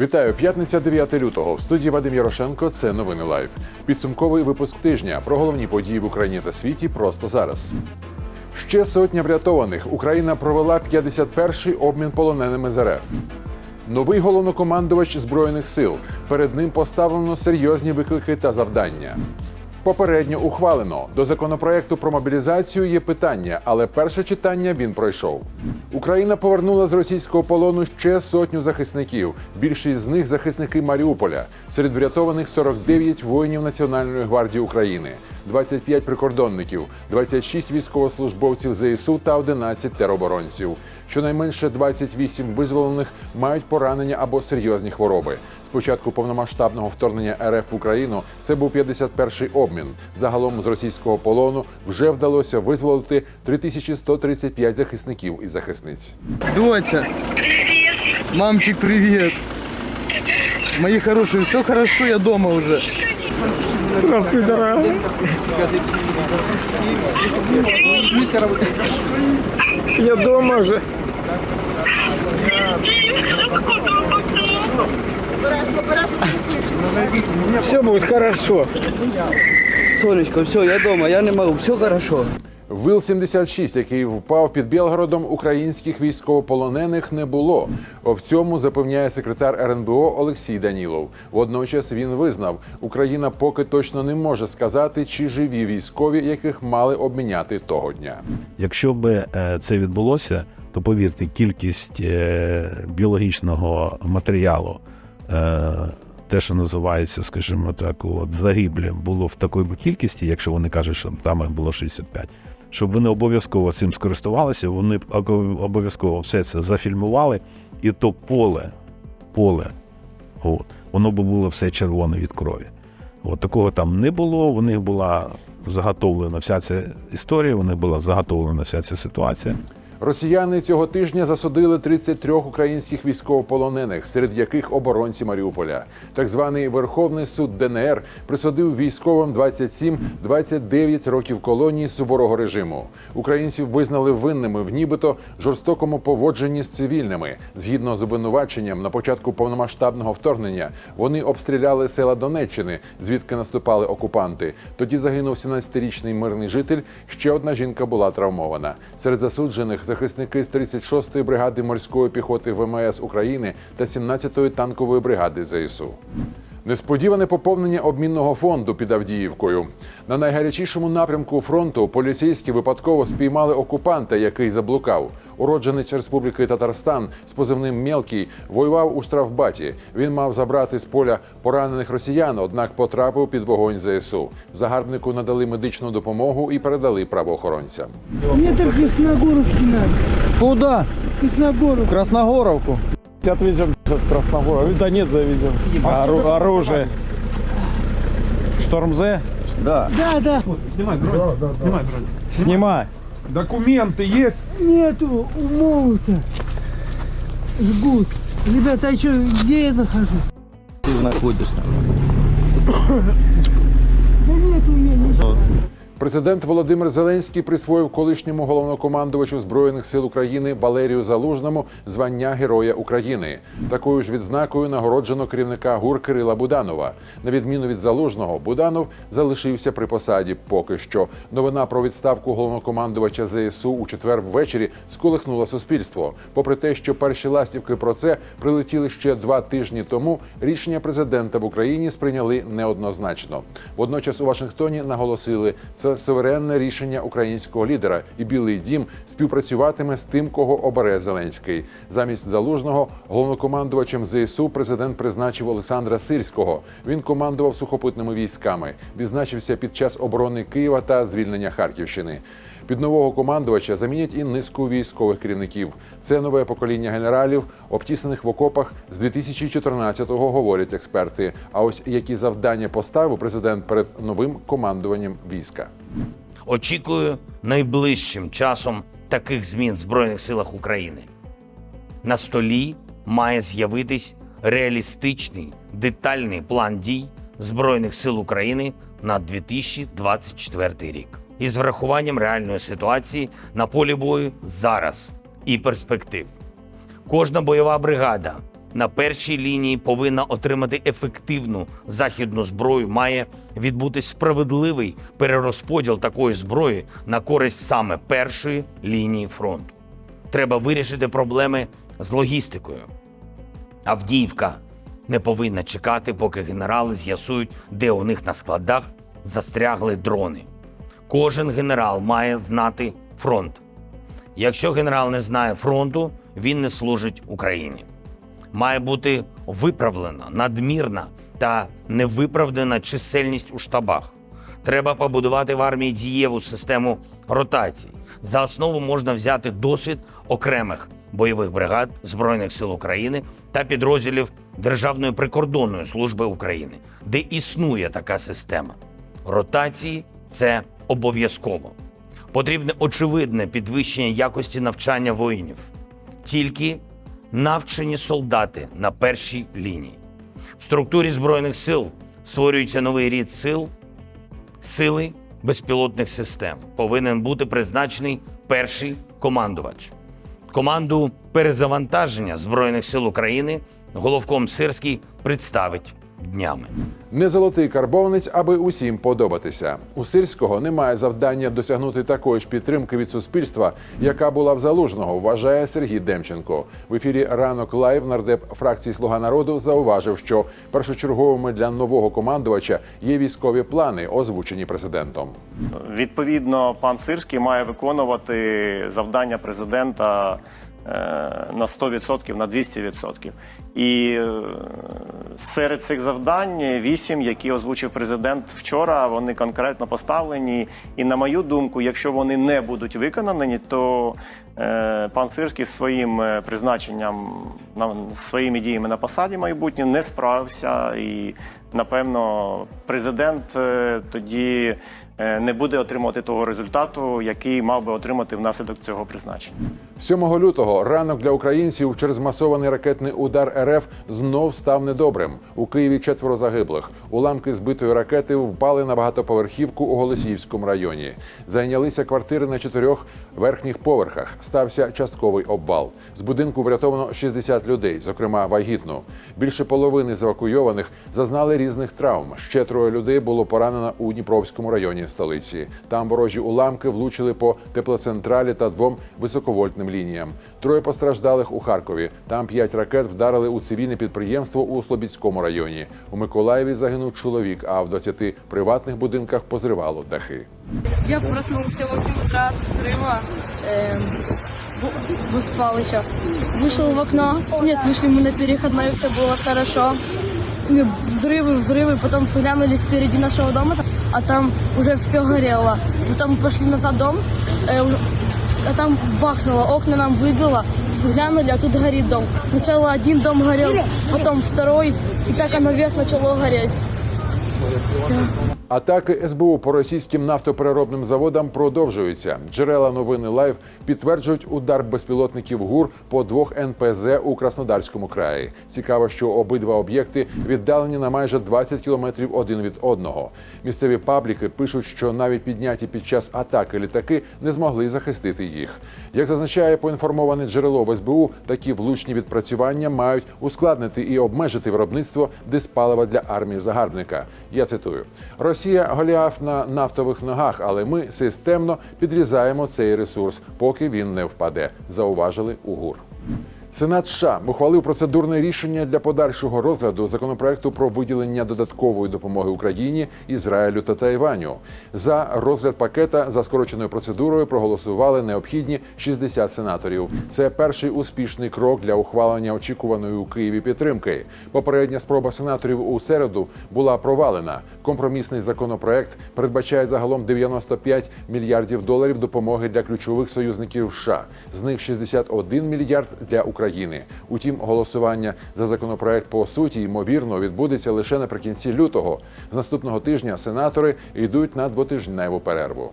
Вітаю, п'ятниця 9 лютого. В студії Вадим Ярошенко. Це новини лайф. Підсумковий випуск тижня про головні події в Україні та світі просто зараз. Ще сотня врятованих. Україна провела 51-й обмін полоненими з РФ. Новий головнокомандувач збройних сил. Перед ним поставлено серйозні виклики та завдання. Попередньо ухвалено до законопроекту про мобілізацію є питання, але перше читання він пройшов. Україна повернула з російського полону ще сотню захисників. Більшість з них захисники Маріуполя. Серед врятованих 49 воїнів Національної гвардії України, 25 прикордонників, 26 військовослужбовців ЗСУ та 11 тероборонців. Щонайменше 28 визволених мають поранення або серйозні хвороби. Початку повномасштабного вторгнення РФ в Україну це був 51-й обмін. Загалом з російського полону вже вдалося визволити 3135 захисників і захисниць. Доця, мамчик, привет. Мои хорошие, все хорошо, я дома уже. Здравствуй, дорогая. Я дома же. Все будет хорошо. Сонечко, все, я дома, я не могу, все хорошо. Вил-76, який впав під Білгородом, українських військовополонених не було. В цьому запевняє секретар РНБО Олексій Данілов. Водночас він визнав, Україна поки точно не може сказати, чи живі військові, яких мали обміняти того дня. Якщо би е, це відбулося, то повірте, кількість е, біологічного матеріалу, те, що називається, скажімо так, от загиблі, було в такій кількості, якщо вони кажуть, що там було 65, щоб вони обов'язково цим скористувалися, вони обов'язково все це зафільмували, і то поле, поле, от, воно би було все червоне від крові. От такого там не було. У них була заготовлена вся ця історія, у них була заготовлена вся ця ситуація. Росіяни цього тижня засудили 33 українських військовополонених, серед яких оборонці Маріуполя. Так званий Верховний суд ДНР присудив військовим 27-29 років колонії суворого режиму. Українців визнали винними в нібито жорстокому поводженні з цивільними. Згідно з обвинуваченням, на початку повномасштабного вторгнення вони обстріляли села Донеччини, звідки наступали окупанти. Тоді загинув 17-річний мирний житель. Ще одна жінка була травмована. Серед засуджених захисники з 36-ї бригади морської піхоти ВМС України та 17-ї танкової бригади ЗСУ. Несподіване поповнення обмінного фонду під Авдіївкою. На найгарячішому напрямку фронту поліцейські випадково спіймали окупанта, який заблукав. Уродженець Республіки Татарстан з позивним Мелкий воював у штрафбаті. Він мав забрати з поля поранених росіян, однак потрапив під вогонь ЗСУ. Загарбнику надали медичну допомогу і передали правоохоронцям. Мне так Красногоровки надо. Куда? Красногоров. Красногоровку. Отвезем сейчас в Красногоров. В Донец завезем. Ору- оружие. Шторм З? Да, да. Снимай. Документы есть? Нету умову-то. Жгут. Ребята, а что, где я нахожусь? Ты находишься. Да нет у меня ничего. Президент Володимир Зеленський присвоїв колишньому головнокомандувачу збройних сил України Валерію Залужному звання Героя України. Такою ж відзнакою нагороджено керівника ГУР Кирила Буданова. На відміну від залужного, Буданов залишився при посаді. Поки що новина про відставку головнокомандувача ЗСУ у четвер ввечері сколихнула суспільство. Попри те, що перші ластівки про це прилетіли ще два тижні тому. Рішення президента в Україні сприйняли неоднозначно. Водночас у Вашингтоні наголосили, це суверенне рішення українського лідера, і Білий Дім співпрацюватиме з тим, кого обере Зеленський. Замість залужного головнокомандувачем ЗСУ президент призначив Олександра Сирського. Він командував сухопутними військами, відзначився під час оборони Києва та звільнення Харківщини. Під нового командувача замінять і низку військових керівників. Це нове покоління генералів, обтісаних в окопах з 2014-го, говорять експерти. А ось які завдання поставив президент перед новим командуванням війська. Очікую найближчим часом таких змін в Збройних силах України. На столі має з'явитись реалістичний детальний план дій Збройних сил України на 2024 рік із врахуванням реальної ситуації на полі бою зараз і перспектив. Кожна бойова бригада на першій лінії повинна отримати ефективну західну зброю. Має відбутись справедливий перерозподіл такої зброї на користь саме першої лінії фронту. Треба вирішити проблеми з логістикою. Авдіївка не повинна чекати, поки генерали з'ясують, де у них на складах застрягли дрони. Кожен генерал має знати фронт. Якщо генерал не знає фронту, він не служить Україні. Має бути виправлена надмірна та невиправдана чисельність у штабах. Треба побудувати в армії дієву систему ротацій. За основу можна взяти досвід окремих бойових бригад Збройних сил України та підрозділів Державної прикордонної служби України, де існує така система. Ротації це обов'язково. Потрібне очевидне підвищення якості навчання воїнів. Тільки навчені солдати на першій лінії. В структурі Збройних сил створюється новий рід сил, сили безпілотних систем. Повинен бути призначений перший командувач. Команду перезавантаження Збройних сил України головком Сирський представить днями. Не золотий карбованець, аби усім подобатися. У сирського немає завдання досягнути такої ж підтримки від суспільства, яка була в залужного, вважає Сергій Демченко. В ефірі ранок лайв нардеп фракції Слуга народу зауважив, що першочерговими для нового командувача є військові плани, озвучені президентом. Відповідно, пан Сирський має виконувати завдання президента на 100%, на 200%. І е, серед цих завдань вісім, які озвучив президент вчора, вони конкретно поставлені. І на мою думку, якщо вони не будуть виконані, то е, пан Сирський своїм е, призначенням на своїми діями на посаді майбутнє не справився. І напевно, президент е, тоді е, не буде отримувати того результату, який мав би отримати внаслідок цього призначення. 7 лютого ранок для українців через масований ракетний удар РФ знов став недобрим. У Києві четверо загиблих. Уламки збитої ракети впали на багатоповерхівку у Голосіївському районі. Зайнялися квартири на чотирьох верхніх поверхах. Стався частковий обвал. З будинку врятовано 60 людей, зокрема вагітну. Більше половини з евакуйованих зазнали різних травм. Ще троє людей було поранено у Дніпровському районі столиці. Там ворожі уламки влучили по теплоцентралі та двом високовольтним лініям. Троє постраждалих у Харкові. Там п'ять ракет вдарили у цивільне підприємство у Слобідському районі. У Миколаєві загинув чоловік, а в 20 приватних будинках позривало дахи. Я проснулся в 8 утра от взрыва. Эм, в- спал еще. Вышел в окно. Нет, вышли мы на переходной, все было хорошо. И Взрывы, взрывы, потом глянули впереди нашего дома, а там уже все горело. Потом пошли назад дом, э, а там бахнуло, окна нам выбило. Глянули, а тут горит дом. Сначала один дом горел, потом второй, и так оно вверх начало гореть. Атаки СБУ по російським нафтопереробним заводам продовжуються. Джерела новини Лайв підтверджують удар безпілотників ГУР по двох НПЗ у Краснодарському краї. Цікаво, що обидва об'єкти віддалені на майже 20 кілометрів один від одного. Місцеві пабліки пишуть, що навіть підняті під час атаки літаки не змогли захистити їх. Як зазначає поінформоване джерело в СБУ, такі влучні відпрацювання мають ускладнити і обмежити виробництво диспалива для армії загарбника. Я цитую: Росія Голіаф на нафтових ногах, але ми системно підрізаємо цей ресурс, поки він не впаде. Зауважили у ГУР. Сенат США ухвалив процедурне рішення для подальшого розгляду законопроекту про виділення додаткової допомоги Україні, Ізраїлю та Тайваню. За розгляд пакета за скороченою процедурою проголосували необхідні 60 сенаторів. Це перший успішний крок для ухвалення очікуваної у Києві підтримки. Попередня спроба сенаторів у середу була провалена. Компромісний законопроект передбачає загалом 95 мільярдів доларів допомоги для ключових союзників США. З них 61 мільярд для України. Утім, голосування за законопроект по суті ймовірно відбудеться лише наприкінці лютого. З наступного тижня сенатори йдуть на двотижневу перерву.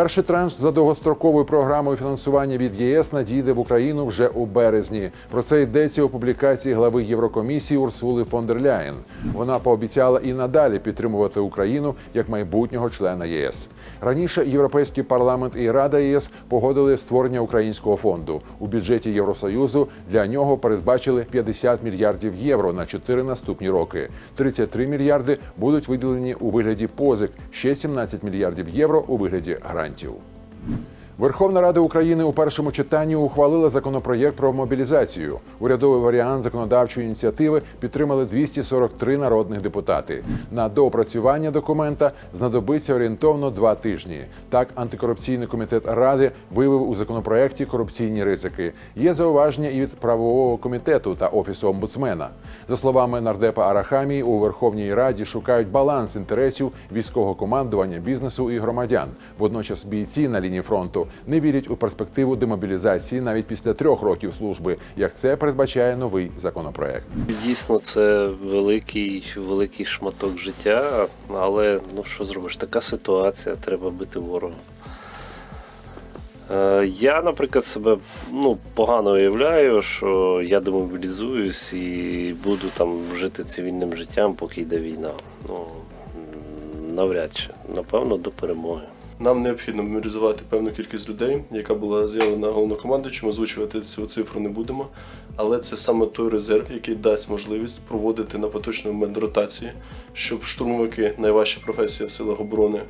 Перший транш за довгостроковою програмою фінансування від ЄС надійде в Україну вже у березні. Про це йдеться у публікації глави Єврокомісії Урсули фон дер Ляєн. Вона пообіцяла і надалі підтримувати Україну як майбутнього члена ЄС. Раніше Європейський парламент і Рада ЄС погодили створення українського фонду. У бюджеті Євросоюзу для нього передбачили 50 мільярдів євро на 4 наступні роки. 33 мільярди будуть виділені у вигляді позик, ще 17 мільярдів євро у вигляді грантів. 就 Верховна Рада України у першому читанні ухвалила законопроєкт про мобілізацію. Урядовий варіант законодавчої ініціативи підтримали 243 народних депутати. На доопрацювання документа знадобиться орієнтовно два тижні. Так, антикорупційний комітет ради виявив у законопроєкті корупційні ризики. Є зауваження і від правового комітету та офісу омбудсмена. За словами нардепа Арахамії, у Верховній Раді шукають баланс інтересів військового командування, бізнесу і громадян. Водночас бійці на лінії фронту не вірять у перспективу демобілізації навіть після трьох років служби, як це передбачає новий законопроект. Дійсно, це великий, великий шматок життя, але ну що зробиш, така ситуація, треба бити ворога. Е, Я, наприклад, себе ну, погано уявляю, що я демобілізуюсь і буду там жити цивільним життям, поки йде війна. Ну, навряд чи. Напевно, до перемоги. Нам необхідно мобілізувати певну кількість людей, яка була заявлена головнокомандуючим. Озвучувати цю цифру не будемо. Але це саме той резерв, який дасть можливість проводити на поточний момент ротації, щоб штурмовики, найважча професія в силах оборони,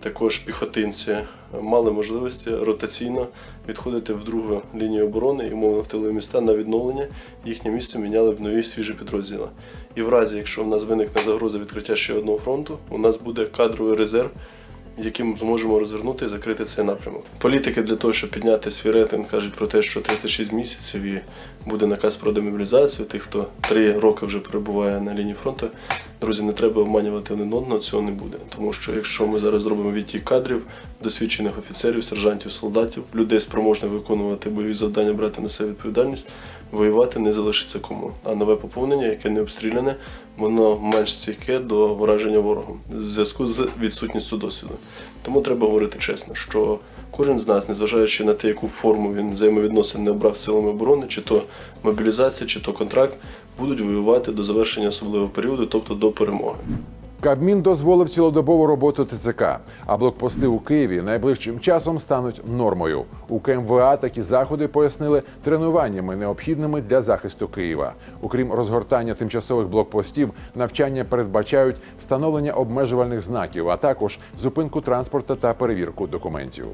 також піхотинці, мали можливості ротаційно відходити в другу лінію оборони і умовно в тилові міста на відновлення. Їхнє місце міняли б нові свіжі підрозділи. І в разі, якщо в нас виникне загроза відкриття ще одного фронту, у нас буде кадровий резерв яким зможемо розвернути і закрити цей напрямок. Політики для того, щоб підняти свій рейтинг, кажуть про те, що 36 місяців і буде наказ про демобілізацію. Тих, хто три роки вже перебуває на лінії фронту. Друзі, не треба обманювати один одного, цього не буде. Тому що якщо ми зараз зробимо відтік кадрів, досвідчених офіцерів, сержантів, солдатів, людей спроможних виконувати бойові завдання, брати на себе відповідальність, воювати не залишиться кому. А нове поповнення, яке не обстріляне, воно менш стійке до враження ворогом в зв'язку з відсутністю досвіду. Тому треба говорити чесно, що кожен з нас, незважаючи на те, яку форму він взаємовідносин не обрав силами оборони, чи то мобілізація, чи то контракт, будуть воювати до завершення особливого періоду, тобто до перемоги. Кабмін дозволив цілодобову роботу ТЦК, а блокпости у Києві найближчим часом стануть нормою. У КМВА такі заходи пояснили тренуваннями, необхідними для захисту Києва. Окрім розгортання тимчасових блокпостів, навчання передбачають встановлення обмежувальних знаків, а також зупинку транспорту та перевірку документів.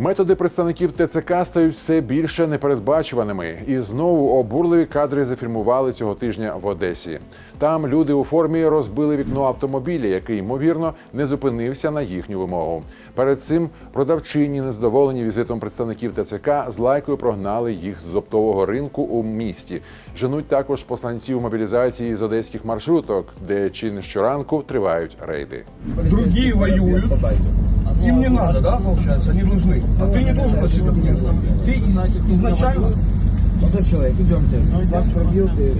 Методи представників ТЦК стають все більше непередбачуваними, і знову обурливі кадри зафільмували цього тижня в Одесі. Там люди у формі розбили вікно автомобіля, який ймовірно не зупинився на їхню вимогу. Перед цим продавчині, незадоволені візитом представників ТЦК, з лайкою прогнали їх з оптового ринку у місті. Женуть також посланців мобілізації з одеських маршруток, де чи не щоранку тривають рейди. Другие воюют. Им не надо, да, получается? Они нужны. А ты не должен носить документы. Ты из- изначально... человек, идемте. Вас пробил, ты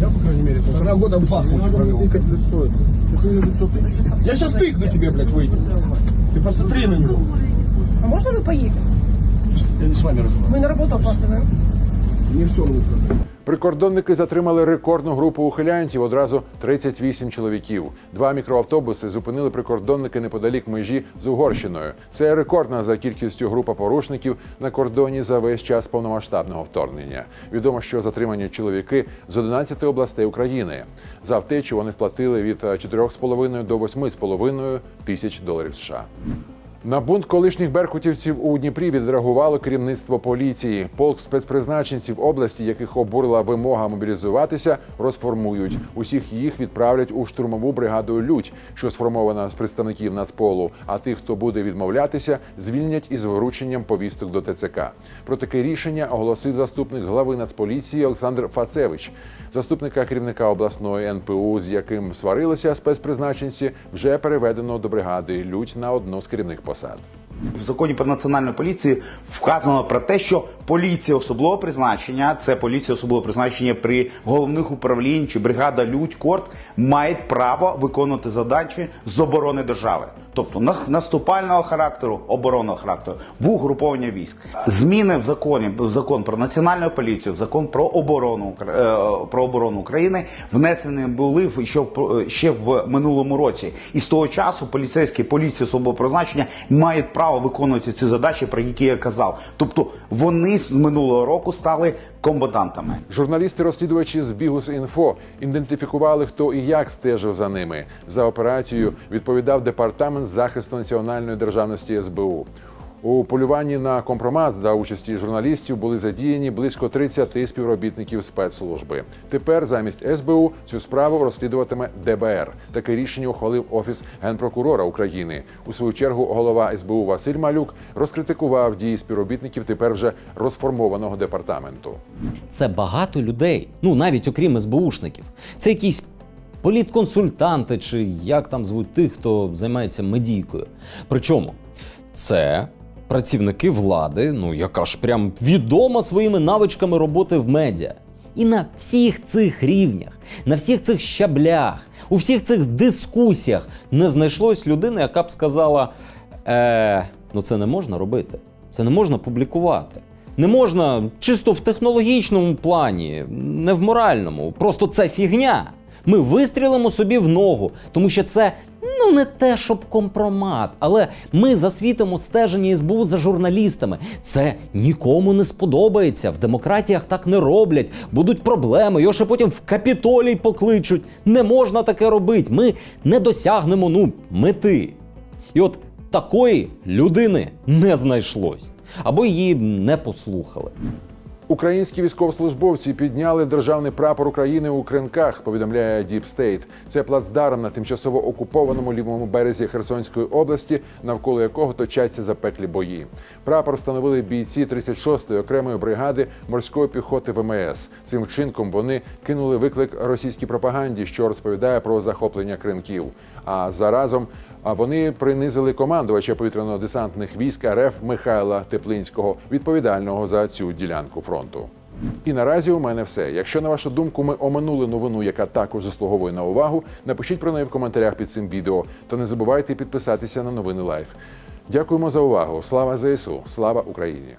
Я, по крайней мере, полтора года в Бахмуте провел. Я сейчас тыкну тебе, блядь, выйду. Ты посмотри на него. А можна ви поїдете? Я не с вами разговариваю. Ми на роботу опаздуємо. Мне все нужно. Прикордонники затримали рекордну групу ухилянтів одразу 38 чоловіків. Два мікроавтобуси зупинили прикордонники неподалік межі з Угорщиною. Це рекордна за кількістю група порушників на кордоні за весь час повномасштабного вторгнення. Відомо, що затримані чоловіки з 11 областей України. За втечу вони сплатили від 4,5 до 8,5 тисяч доларів США. На бунт колишніх беркутівців у Дніпрі відреагувало керівництво поліції. Полк спецпризначенців області, яких обурила вимога мобілізуватися, розформують. Усіх їх відправлять у штурмову бригаду Людь, що сформована з представників Нацполу. А тих, хто буде відмовлятися, звільнять із врученням повісток до ТЦК. Про таке рішення оголосив заступник глави Нацполіції Олександр Фацевич. Заступника керівника обласної НПУ, з яким сварилися спецпризначенці, вже переведено до бригади Людь на одну з керівних посад. В законі про національну поліцію вказано про те, що поліція особливого призначення, це поліція особливого призначення при головних управлінь чи бригада Людь Корт мають право виконувати задачі з оборони держави. Тобто на- наступального характеру, оборонного характеру, в угруповання військ. Зміни в законі в закон про національну поліцію, в закон про оборону е, про оборону України внесені були ще в минулому році. І з того часу поліцейські поліції особливого призначення мають право виконувати ці задачі, про які я казав. Тобто вони з минулого року стали комбатантами. Журналісти-розслідувачі з Бігус.Інфо ідентифікували, хто і як стежив за ними. За операцією відповідав департамент захисту національної державності СБУ. У полюванні на компромат за участі журналістів були задіяні близько 30 співробітників спецслужби. Тепер замість СБУ цю справу розслідуватиме ДБР. Таке рішення ухвалив офіс генпрокурора України. У свою чергу голова СБУ Василь Малюк розкритикував дії співробітників тепер вже розформованого департаменту. Це багато людей, ну навіть окрім СБУшників. Це якісь політконсультанти, чи як там звуть тих, хто займається медійкою. Причому це працівники влади, ну яка ж прям відома своїми навичками роботи в медіа. І на всіх цих рівнях, на всіх цих щаблях, у всіх цих дискусіях не знайшлось людини, яка б сказала: е, ну це не можна робити, це не можна публікувати. Не можна чисто в технологічному плані, не в моральному. Просто це фігня. Ми вистрілимо собі в ногу, тому що це ну не те, щоб компромат, але ми засвітимо стеження СБУ за журналістами. Це нікому не сподобається. В демократіях так не роблять. Будуть проблеми. Його ще потім в капітолій покличуть. Не можна таке робити. Ми не досягнемо ну мети. І от такої людини не знайшлось або її не послухали. Українські військовослужбовці підняли державний прапор України у Кринках. Повідомляє Deep State. Це плацдарм на тимчасово окупованому лівому березі Херсонської області, навколо якого точаться запеклі бої. Прапор встановили бійці 36-ї окремої бригади морської піхоти ВМС. Цим вчинком вони кинули виклик російській пропаганді, що розповідає про захоплення кринків. А заразом а вони принизили командувача повітряно-десантних військ РФ Михайла Теплинського, відповідального за цю ділянку фронту. І наразі у мене все. Якщо на вашу думку ми оминули новину, яка також заслуговує на увагу, напишіть про неї в коментарях під цим відео. Та не забувайте підписатися на новини Лайф. Дякуємо за увагу. Слава ЗСУ! Слава Україні!